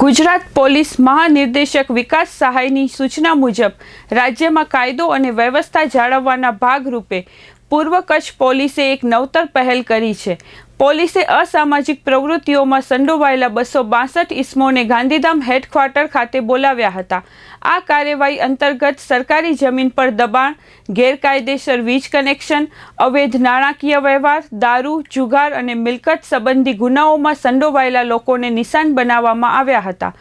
Gujarat police મહાનિર્દેશક વિકાસ સહાયની સૂચના મુજબ રાજ્યમાં કાયદો અને વ્યવસ્થા જાળવવાના ભાગરૂપે પૂર્વ કચ્છ પોલીસે એક નવતર પહેલ કરી છે. પોલીસે અસામાજિક પ્રવૃત્તિઓમાં સંડોવાયેલા બસો બાસઠ ઇસમોને ગાંધીધામ હેડક્વાર્ટર ખાતે બોલાવ્યા હતા. આ કાર્યવાહી અંતર્ગત સરકારી જમીન પર દબાણ, ગેરકાયદેસર વીજ કનેક્શન, અવૈધ નાણાકીય વ્યવહાર, દારૂ, જુગાર અને મિલકત સંબંધી ગુનાઓમાં સંડોવાયેલા લોકોને નિશાન બનાવવામાં આવ્યા હતા.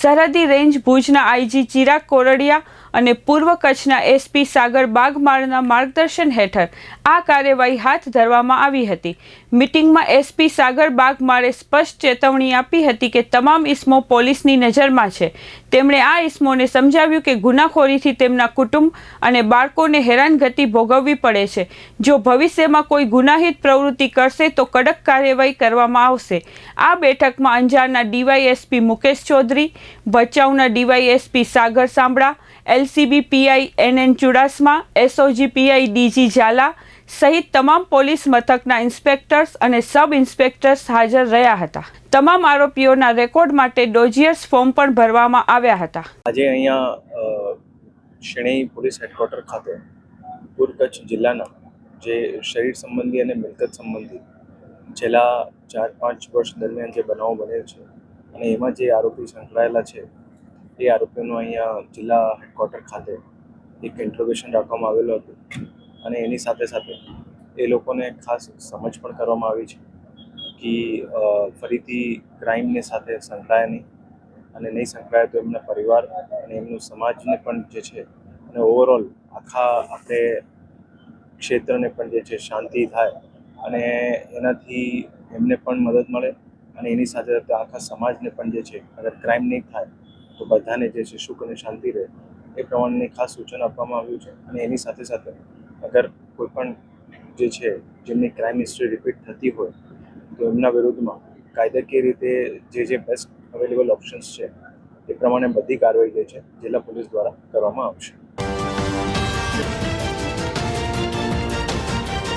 સરહદી રેન્જ ભુજના આઈજી ચિરાગ કોરડિયા અને પૂર્વ કચ્છના એસપી સાગર બાગમાળના માર્ગદર્શન હેઠળ આ કાર્યવાહી હાથ ધરવામાં આવી હતી. મિટિંગમાં એસપી સાગર બાગમાળે સ્પષ્ટ ચેતવણી આપી હતી કે તમામ ઇસમો પોલીસની નજરમાં છે. તેમણે આ ઇસમોને સમજાવ્યું કે ગુનાખોરીથી તેમના કુટુંબ અને બાળકોને હેરાનગતિ ભોગવવી પડે છે. જો ભવિષ્યમાં કોઈ ગુનાહિત પ્રવૃત્તિ કરશે તો કડક કાર્યવાહી કરવામાં આવશે. આ બેઠકમાં અંજારના DYSP Mukesh Chaudhary, ભચાઉના DYSP Sagar Sambhada LCB PI N N Chudasama SOG PI DG Zala સહિત તમામ પોલીસ મથકના ઇન્સ્પેક્ટર્સ અને સબ ઇન્સ્પેક્ટર્સ હાજર રહ્યા હતા. તમામ આરોપીઓના રેકોર્ડ માટે ડોજિયર્સ ફોર્મ પણ ભરવામાં આવ્યા હતા. આજે અહીંયા અ, પોલીસ હેડક્વાર્ટર ખાતે પૂર કચ્છ જિલ્લાના જે શરીર સંબંધી અને મિલકત સંબંધી છેલ્લા ચાર પાંચ વર્ષ દરમિયાન જે બનાવો બનેલ છે અને એમાં જે આરોપી સંકળાયેલા છે એ આરોપીઓનું અહીંયા જિલ્લા હેડક્વાર્ટર ખાતે એક ઇન્ટ્રોગેશન રાખવામાં આવેલું હતું. અને એની સાથે સાથે એ લોકોને ખાસ સમજ પણ કરવામાં આવી છે કે ફરીથી ક્રાઇમની સાથે સંકળાય નહીં અને નહીં સંકળાય તો એમના પરિવાર અને એમનું સમાજને પણ જે છે અને ઓવરઓલ આખા આપણે ક્ષેત્રને પણ જે છે શાંતિ થાય અને એનાથી એમને પણ મદદ મળે અને એની સાથે સાથે આખા સમાજને પણ જે છે અગર ક્રાઇમ નહીં થાય તો બધાને જે છે સુખ અને શાંતિ રહે, એ પ્રમાણેની ખાસ સૂચન આપવામાં આવ્યું છે. અને એની સાથે સાથે અગર કોઈ પણ જે છે, જેમની ક્રાઇમ હિસ્ટ્રી રિપીટ થતી હોય, તો એમના વિરુદ્ધમાં કાયદાકીય રીતે જે જે બેસ્ટ અવેલેબલ ઓપ્શન્સ છે, એ પ્રમાણે બધી કાર્યવાહી જે છે, જિલ્લા પોલીસ દ્વારા કરવામાં આવશે.